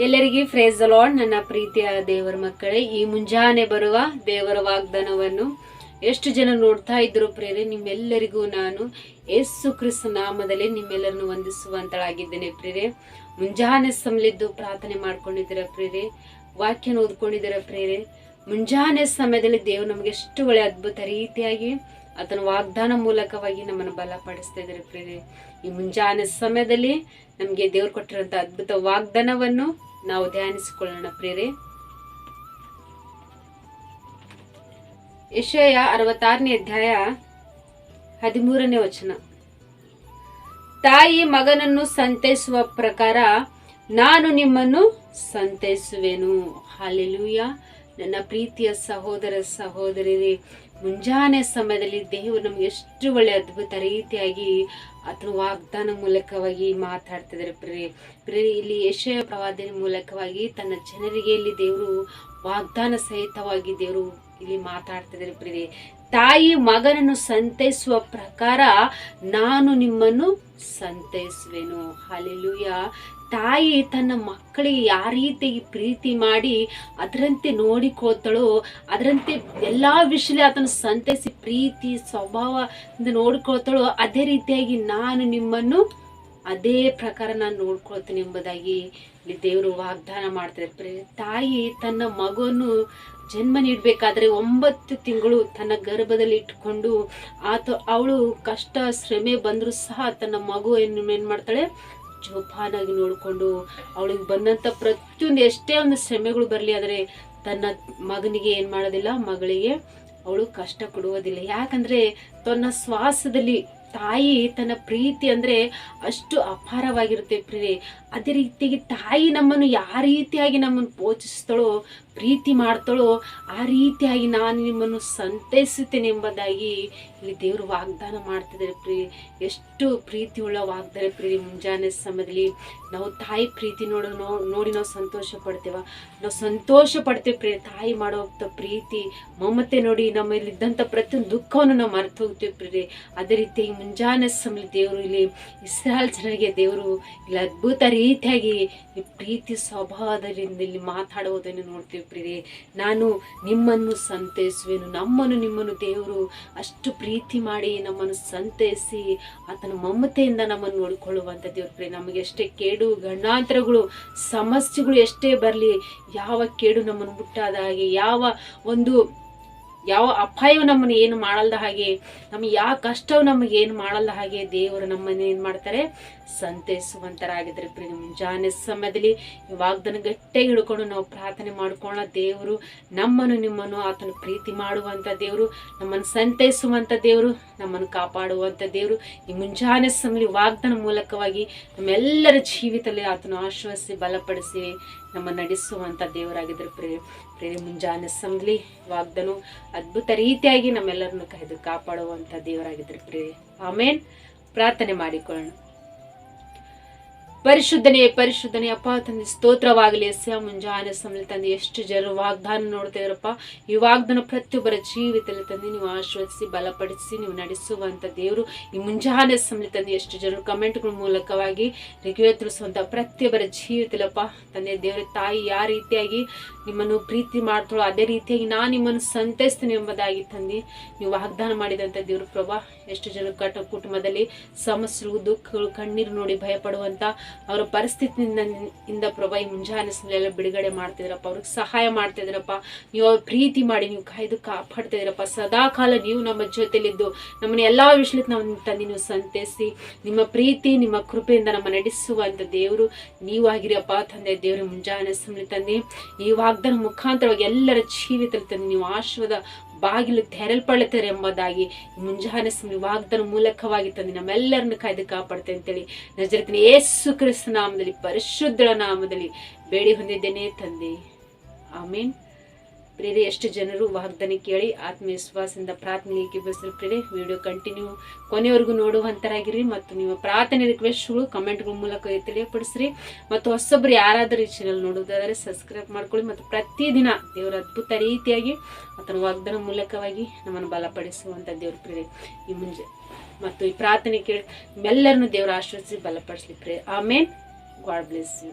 ಎಲ್ಲರಿಗೂ phrase lord ನನ್ನ ಪ್ರೀತಿಯ ದೇವರ ಮಕ್ಕಳೇ, ಈ ಮುಂಜಾನೆ ಬರುವ ದೇವರ ವಾಗ್ದಾನವನ್ನು ಎಷ್ಟು ಜನ ನೋಡ್ತಾ ಇದ್ರು ಪ್ರೇರೆ ನಿಮ್ಮೆಲ್ಲರಿಗೂ ನಾನು ಯೇಸು ಕ್ರಿಸ್ತ ನಾಮದಲ್ಲಿ ನಿಮ್ಮೆಲ್ಲರನ್ನು ವಂದಿಸುವಂತಳಾಗಿದ್ದೇನೆ ಪ್ರೇರೆ ಮುಂಜಾನೆ ಸಮಲಿದ್ದು ಪ್ರಾರ್ಥನೆ ಮಾಡ್ಕೊಂಡಿದ್ದೀರ ಪ್ರೇರೆ ವಾಕ್ಯನ ಓದ್ಕೊಂಡಿದ್ದೀರ ಪ್ರೇರೆ ಮುಂಜಾನೆ ಸಮಯದಲ್ಲಿ ದೇವರು ನಮಗೆ ಎಷ್ಟು ಒಳ್ಳೆ ಅದ್ಭುತ ರೀತಿಯಾಗಿ ಆತನ ವಾಗ್ದಾನ ಮೂಲಕವಾಗಿ ನಮ್ಮನ್ನು ಬಲಪಡಿಸ್ತಾ ಇದ್ದಾರೆ ಪ್ರೇರೆ ಈ ಮುಂಜಾನೆ ಸಮಯದಲ್ಲಿ ನಮಗೆ ದೇವ್ರು ಕೊಟ್ಟಿರುವಂತಹ ಅದ್ಭುತ ವಾಗ್ದಾನವನ್ನು ನಾವು ಧ್ಯಾನಿಸಿಕೊಳ್ಳೋಣ ಪ್ರೇರೆ ಯಶಯ ಅರವತ್ತಾರನೇ ಅಧ್ಯಾಯ ಹದಿಮೂರನೇ ವಚನ. ತಾಯಿ ಮಗನನ್ನು ಸಂತೈಸುವ ಪ್ರಕಾರ ನಾನು ನಿಮ್ಮನ್ನು ಸಂತೈಸುವೆನು. ಹಾಲೆಲೂಯ. ನನ್ನ ಪ್ರೀತಿಯ ಸಹೋದರ ಸಹೋದರಿ ಮುಂಜಾನೆ ಸಮಯದಲ್ಲಿ ದೇವರು ನಮ್ಗೆ ಎಷ್ಟು ಒಳ್ಳೆ ಅದ್ಭುತ ರೀತಿಯಾಗಿ ಅಥವಾ ವಾಗ್ದಾನ ಮೂಲಕವಾಗಿ ಮಾತಾಡ್ತಿದ್ದಾರೆ ಪ್ರಿಯ ಪ್ರಿಯ ಇಲ್ಲಿ ಯಶಯ ಪ್ರವಾದನೆ ಮೂಲಕವಾಗಿ ತನ್ನ ಜನರಿಗೆ ಇಲ್ಲಿ ದೇವರು ವಾಗ್ದಾನ ಸಹಿತವಾಗಿ ದೇವರು ಇಲ್ಲಿ ಮಾತಾಡ್ತಿದ್ದಾರೆ ಪ್ರೀತಿ ತಾಯಿ ಮಗನನ್ನು ಸಂತೈಸುವ ಪ್ರಕಾರ ನಾನು ನಿಮ್ಮನ್ನು ಸಂತೈಸುವೆನು. ಹಾಲೆಲೂಯ ತಾಯಿ ತನ್ನ ಮಕ್ಕಳಿಗೆ ಯಾವ ರೀತಿಯಾಗಿ ಪ್ರೀತಿ ಮಾಡಿ ಅದರಂತೆ ನೋಡಿಕೊಳ್ತಾಳೋ, ಅದರಂತೆ ಎಲ್ಲ ವಿಷಯದಲ್ಲಿ ಆತನ ಸಂತೈಸಿ ಪ್ರೀತಿ ಸ್ವಭಾವ ನೋಡಿಕೊಳ್ತಾಳೋ, ಅದೇ ರೀತಿಯಾಗಿ ನಾನು ನಿಮ್ಮನ್ನು ಅದೇ ಪ್ರಕಾರ ನಾನು ನೋಡ್ಕೊಳ್ತೀನಿ ಎಂಬುದಾಗಿ ಇಲ್ಲಿ ದೇವರು ವಾಗ್ದಾನ ಮಾಡ್ತಾರೆ ತಾಯಿ ತನ್ನ ಮಗುವನ್ನು ಜನ್ಮ ನೀಡಬೇಕಾದ್ರೆ ಒಂಬತ್ತು ತಿಂಗಳು ತನ್ನ ಗರ್ಭದಲ್ಲಿ ಇಟ್ಕೊಂಡು ಆತ, ಅವಳು ಕಷ್ಟ, ಶ್ರಮೆ ಬಂದರೂ ಸಹ ತನ್ನ ಮಗು ಏನು ಮಾಡ್ತಾಳೆ? ಜೋಪಾನಾಗಿ ನೋಡಿಕೊಂಡು ಅವಳಿಗೆ ಬಂದಂಥ ಪ್ರತಿಯೊಂದು ಎಷ್ಟೇ ಒಂದು ಶ್ರಮೆಗಳು ಬರಲಿ ಆದರೆ ತನ್ನ ಮಗನಿಗೆ ಏನು ಮಾಡೋದಿಲ್ಲ, ಮಗಳಿಗೆ ಅವಳು ಕಷ್ಟ ಕೊಡುವುದಿಲ್ಲ. ಯಾಕಂದರೆ ತನ್ನ ಶ್ವಾಸದಲ್ಲಿ ತಾಯಿ ತನ್ನ ಪ್ರೀತಿ ಅಂದ್ರೆ ಅಷ್ಟು ಅಪಾರವಾಗಿರುತ್ತೆ ಪ್ರೀತಿ ಅದೇ ರೀತಿಯಾಗಿ ತಾಯಿ ನಮ್ಮನ್ನು ಯಾವ ರೀತಿಯಾಗಿ ನಮ್ಮನ್ನು ಪೋಷಿಸ್ತಾಳೋ ಪ್ರೀತಿ ಮಾಡ್ತಾಳೋ, ಆ ರೀತಿಯಾಗಿ ನಾನು ನಿಮ್ಮನ್ನು ಸಂತೈಸುತ್ತೇನೆ ಎಂಬುದಾಗಿ ಇಲ್ಲಿ ದೇವರು ವಾಗ್ದಾನ ಮಾಡ್ತಿದ್ದಾರೆ ಪ್ರೀ ಎಷ್ಟು ಪ್ರೀತಿ ಉಳ್ಳ ವಾಗ್ದಾನ ಪ್ರಿಯ ಮುಂಜಾನೆ ಸಮಯದಲ್ಲಿ. ನಾವು ತಾಯಿ ಪ್ರೀತಿ ನೋಡೋ ನೋ- ನೋಡಿ ನಾವು ಸಂತೋಷ ಪಡ್ತೇವ. ನಾವು ಸಂತೋಷ ಪಡ್ತೇವೆ ಪ್ರೀ ತಾಯಿ ಮಾಡೋ ಪ್ರೀತಿ, ಮಮತೆ ನೋಡಿ ನಮ್ಮಲ್ಲಿದ್ದಂಥ ಪ್ರತಿಯೊಂದು ದುಃಖವನ್ನು ನಾವು ಮರೆತು ಹೋಗ್ತೇವೆ ಪ್ರೀ ಅದೇ ರೀತಿ ಈ ಮುಂಜಾನೆ ಸಮಯ ದೇವರು ಇಲ್ಲಿ ಇಸ್ರಾಲ್ ಜನರಿಗೆ ದೇವರು ಇಲ್ಲಿ ಅದ್ಭುತ ರೀತಿಯಾಗಿ ಪ್ರೀತಿ ಸ್ವಭಾವದಿಂದ ಇಲ್ಲಿ ಮಾತಾಡುವುದನ್ನು ನೋಡ್ತೀವಿ ಪ್ರೀತಿ ನಾನು ನಿಮ್ಮನ್ನು ಸಂತೈಸುವೆನು, ನಮ್ಮನ್ನು ನಿಮ್ಮನ್ನು ದೇವರು ಅಷ್ಟು ಪ್ರೀತಿ ಮಾಡಿ ನಮ್ಮನ್ನು ಸಂತೈಸಿ ಆತನ ಮಮತೆಯಿಂದ ನಮ್ಮನ್ನು ನೋಡಿಕೊಳ್ಳುವಂಥ ದೇವ್ರ ಪ್ರಿಯ ನಮಗೆ ಎಷ್ಟೇ ಕೇಡು ಗಂಡಾಂತರಗಳು, ಸಮಸ್ಯೆಗಳು ಎಷ್ಟೇ ಬರಲಿ, ಯಾವ ಕೇಡು ನಮ್ಮನ್ನು ಮುಟ್ಟಾದ ಹಾಗೆ, ಯಾವ ಒಂದು ಯಾವ ಅಪಾಯವು ನಮ್ಮನ್ನು ಏನು ಮಾಡಲ್ದ ಹಾಗೆ ನಮಗೆ ಯಾವ ಕಷ್ಟವು ನಮಗೆ ಏನು ಮಾಡಲ್ದ ಹಾಗೆ ದೇವರು ನಮ್ಮನ್ನು ಏನು ಮಾಡ್ತಾರೆ? ಸಂತೈಸುವಂತರಾಗಿದ್ದಾರೆ ಪ್ರಿಯ ಮುಂಜಾನೆ ಸಮಯದಲ್ಲಿ ವಾಗ್ದನ ಗಟ್ಟೆ ಹಿಡ್ಕೊಂಡು ನಾವು ಪ್ರಾರ್ಥನೆ ಮಾಡ್ಕೊಳ್ಳೋ ದೇವರು ನಮ್ಮನ್ನು, ನಿಮ್ಮನ್ನು ಆತನ ಪ್ರೀತಿ ಮಾಡುವಂಥ ದೇವರು, ನಮ್ಮನ್ನು ಸಂತೈಸುವಂಥ ದೇವರು, ನಮ್ಮನ್ನು ಕಾಪಾಡುವಂಥ ದೇವರು. ಈ ಮುಂಜಾನೆ ಸಮಯದಲ್ಲಿ ವಾಗ್ದನ ಮೂಲಕವಾಗಿ ನಮ್ಮೆಲ್ಲರ ಜೀವಿತದಲ್ಲಿ ಆತನು ಆಶ್ವಾಸಿ, ಬಲಪಡಿಸಿ ನಮ್ಮ ನಡೆಸುವಂಥ ದೇವರಾಗಿದ್ರು ಪ್ರಿಯ ಪ್ರಿಯ ಮುಂಜಾನೆ ಸಂಬ್ಲಿ ವಾಗ್ದನು ಅದ್ಭುತ ರೀತಿಯಾಗಿ ನಮ್ಮೆಲ್ಲರನ್ನು ಕಾಯ್ದು ಕಾಪಾಡುವಂಥ ದೇವರಾಗಿದ್ದರು ಪ್ರಿಯ ಆಮೇನ್. ಪ್ರಾರ್ಥನೆ ಮಾಡಿಕೊಳ್ಳೋಣ. ಪರಿಶುದ್ಧನೇ ಪರಿಶುದ್ಧನೇ, ಅಪ್ಪ ತಂದೆ, ಸ್ತೋತ್ರವಾಗಲಿ ಎಸ್ಯ ಮುಂಜಾನೆ ಸಮಯ ತಂದೆ, ಎಷ್ಟು ಜನರು ವಾಗ್ದಾನ ನೋಡ್ತಾ ಈ ವಾಗ್ದಾನ ಪ್ರತಿಯೊಬ್ಬರ ಜೀವಿತದಲ್ಲಿ ತಂದೆ, ನೀವು ಆಶ್ವಾಸಿಸಿ ಬಲಪಡಿಸಿ, ನೀವು ನಡೆಸುವಂಥ ದೇವರು. ಈ ಮುಂಜಾನೆ ಸಮಯ ತಂದೆ, ಎಷ್ಟು ಜನರು ಕಮೆಂಟ್ಗಳ ಮೂಲಕವಾಗಿ ರಿಕ್ವೆ ತಿಳಿಸುವಂಥ ಪ್ರತಿಯೊಬ್ಬರ ಜೀವಿತಲ್ಲಪ್ಪ ತಂದೆ, ದೇವರ, ತಾಯಿ, ಯಾವ ರೀತಿಯಾಗಿ ನಿಮ್ಮನ್ನು ಪ್ರೀತಿ ಮಾಡ್ತಾಳೋ ಅದೇ ರೀತಿಯಾಗಿ ನಾನು ನಿಮ್ಮನ್ನು ಸಂತೈಸ್ತೀನಿ ಎಂಬುದಾಗಿ ತಂದೆ, ನೀವು ವಾಗ್ದಾನ ಮಾಡಿದಂಥ ದೇವರು ಪ್ರಭಾ, ಎಷ್ಟು ಜನರು ಕಟ ಕುಟುಂಬದಲ್ಲಿ ಸಮಸ್ಯೆಗಳು, ದುಃಖಗಳು, ಕಣ್ಣೀರು ನೋಡಿ ಭಯಪಡುವಂತ ಅವರ ಪರಿಸ್ಥಿತಿಯಿಂದ ಇಂದ ಪ್ರಭಾ, ಈ ಮುಂಜಾನೆ ಸಮಯೆಲ್ಲ ಬಿಡುಗಡೆ ಮಾಡ್ತಿದ್ರಪ್ಪ, ಅವ್ರಿಗೆ ಸಹಾಯ ಮಾಡ್ತಿದ್ರಪ್ಪ. ನೀವು ಅವ್ರ ಪ್ರೀತಿ ಮಾಡಿ, ನೀವು ಕಾಯ್ದು ಕಾಪಾಡ್ತಾ ಇದ್ರಪ್ಪ ಸದಾ ಕಾಲ ನೀವು ನಮ್ಮ ಜೊತೆಲಿದ್ದು. ನಮ್ಮನ್ನ ಎಲ್ಲಾ ವಿಷಯಕ್ಕೆ ನಾವು ತಂದು ನೀವು ಸಂತೈಸಿ. ನಿಮ್ಮ ಪ್ರೀತಿ, ನಿಮ್ಮ ಕೃಪೆಯಿಂದ ನಮ್ಮ ನಡೆಸುವಂತ ದೇವರು ನೀವಾಗಿರಪ್ಪ ತಂದೆ ದೇವರು, ಮುಂಜಾನೆ ಸಮಯ ತಂದೆ. ಈ ವಾಗ್ದಾನ ಮುಖಾಂತರವಾಗಿ ಎಲ್ಲರ ತಂದೆ ನೀವು ಆಶ್ವದ ಬಾಗಿಲು ತೆರಲ್ಪಡುತ್ತಾರೆ ಎಂಬುದಾಗಿ ಮುಂಜಾನೆ ವಾಗ್ದಾನ ಮೂಲಕವಾಗಿ ತಂದು ನಮ್ಮೆಲ್ಲರನ್ನು ಕಾಯ್ದು ಕಾಪಾಡ್ತೇನೆ ಅಂತೇಳಿ ನಜರತಿನ ಯೇಸು ಕ್ರಿಸ್ತ ನಾಮದಲ್ಲಿ ಪರಿಶುದ್ಧಳ ನಾಮದಲ್ಲಿ ಬೇಡಿ ಹೊಂದಿದ್ದೇನೆ ತಂದೆ. ಆಮೇನ್. ಪ್ರೇರೆ ಎಷ್ಟು ಜನರು ವಾಗ್ದಾನ ಕೇಳಿ ಆತ್ಮವಿಶ್ವಾಸದಿಂದ ಪ್ರಾರ್ಥನೆಗೆ ಬಸಲು ಪ್ರೇರೆ ವಿಡಿಯೋ ಕಂಟಿನ್ಯೂ ಕೊನೆವರೆಗೂ ನೋಡುವಂತರಾಗಿರಿ ಮತ್ತು ನಿಮ್ಮ ಪ್ರಾರ್ಥನೆ ರಿಕ್ವೆಸ್ಟ್ಗಳು ಕಮೆಂಟ್ಗಳ ಮೂಲಕ ತಿಳಿಯಪಡಿಸ್ರಿ. ಮತ್ತು ಹೊಸೊಬ್ಬರು ಯಾರಾದರೂ ಈ ಚಾನಲ್ ನೋಡೋದಾದರೆ ಸಬ್ಸ್ಕ್ರೈಬ್ ಮಾಡ್ಕೊಳ್ಳಿ ಮತ್ತು ಪ್ರತಿದಿನ ದೇವರ ಅದ್ಭುತ ರೀತಿಯಾಗಿ ಆತನ ವಾಗ್ದಾನ ಮೂಲಕವಾಗಿ ನಮ್ಮನ್ನು ಬಲಪಡಿಸುವಂಥ ದೇವ್ರ ಪ್ರೇರೆ ಈ ಮುಂಜೆ ಮತ್ತು ಈ ಪ್ರಾರ್ಥನೆ ಕೇಳಿ ನಿಮ್ಮೆಲ್ಲರನ್ನು ದೇವರ ಆಶ್ವಸಿಸಿ ಬಲಪಡಿಸ್ಲಿ pray amen God bless you